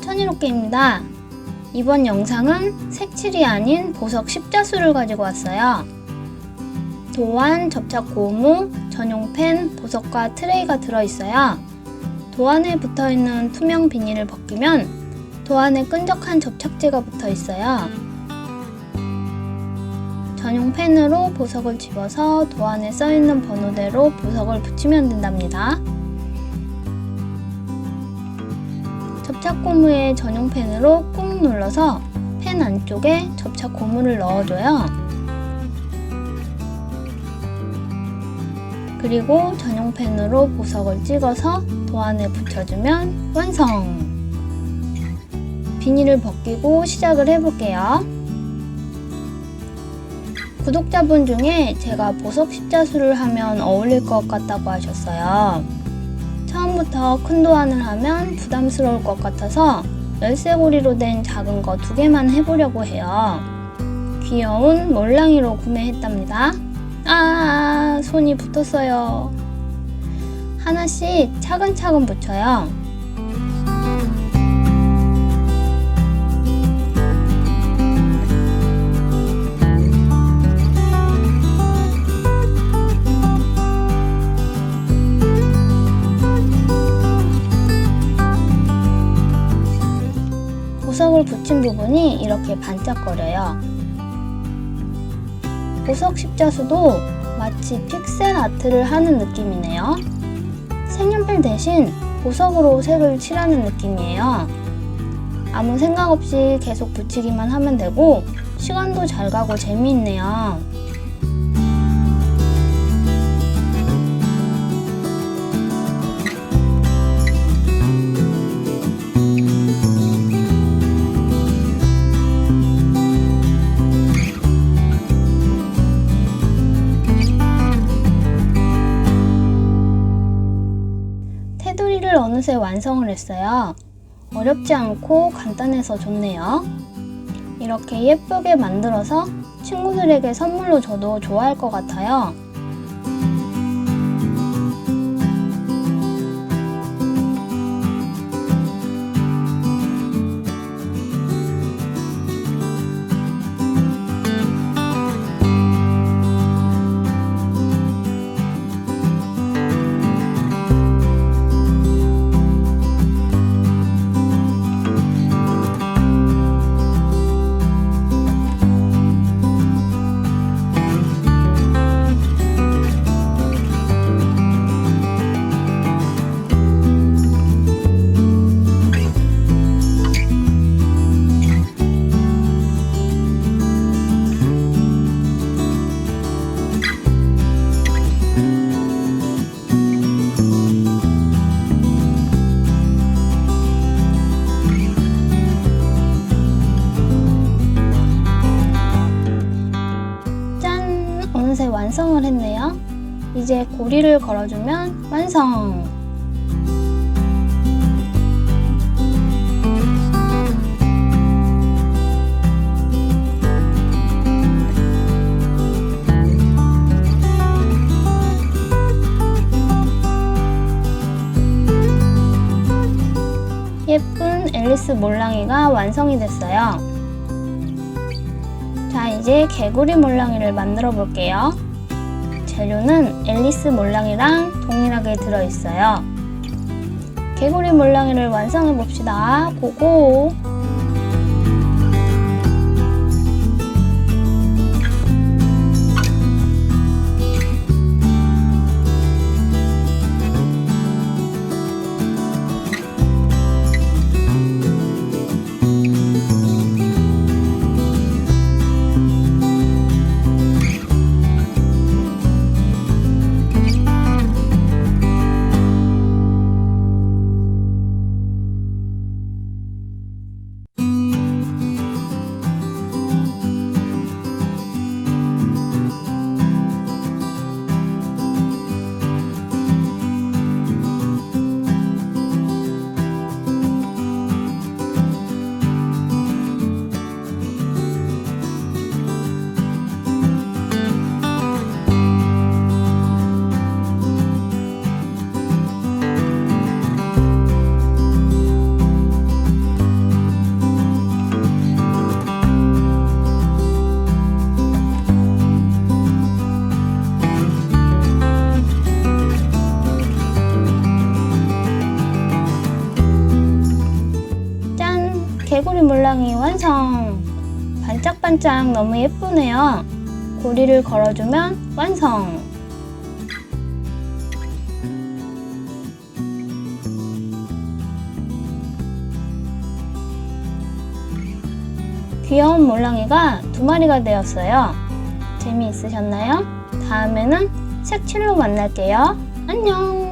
천이롭게입니다. 이번 영상은 색칠이 아닌 보석 십자수를 가지고 왔어요. 도안, 접착 고무, 전용 펜, 보석과 트레이가 들어있어요. 도안에 붙어있는 투명 비닐을 벗기면 도안에 끈적한 접착제가 붙어있어요. 전용 펜으로 보석을 집어서 도안에 써있는 번호대로 보석을 붙이면 된답니다. 접착 고무에 전용 펜으로 꾹 눌러서 펜 안쪽에 접착 고무를 넣어줘요. 그리고 전용 펜으로 보석을 찍어서 도안에 붙여주면 완성! 비닐을 벗기고 시작을 해볼게요. 구독자분 중에 제가 보석 십자수를 하면 어울릴 것 같다고 하셨어요. 처음부터 큰 도안을 하면 부담스러울 것 같아서 열쇠고리로 된 작은 거 두 개만 해보려고 해요. 귀여운 몰랑이로 구매했답니다. 아, 손이 붙었어요. 하나씩 차근차근 붙여요. 보석을 붙인 부분이 이렇게 반짝거려요. 보석 십자수도 마치 픽셀 아트를 하는 느낌이네요. 색연필 대신 보석으로 색을 칠하는 느낌이에요. 아무 생각 없이 계속 붙이기만 하면 되고 시간도 잘 가고 재미있네요. 어느새 완성을 했어요. 어렵지 않고 간단해서 좋네요. 이렇게 예쁘게 만들어서 친구들에게 선물로 줘도 좋아할 것 같아요. 어느새 완성을 했네요. 이제 고리를 걸어주면 완성! 예쁜 앨리스 몰랑이가 완성이 됐어요. 자, 이제 개구리 몰랑이를 만들어 볼게요. 재료는 앨리스 몰랑이랑 동일하게 들어있어요. 개구리 몰랑이를 완성해 봅시다. 고고! 몰랑이 완성! 반짝반짝 너무 예쁘네요. 고리를 걸어주면 완성! 귀여운 몰랑이가 두 마리가 되었어요. 재미있으셨나요? 다음에는 색칠로 만날게요. 안녕!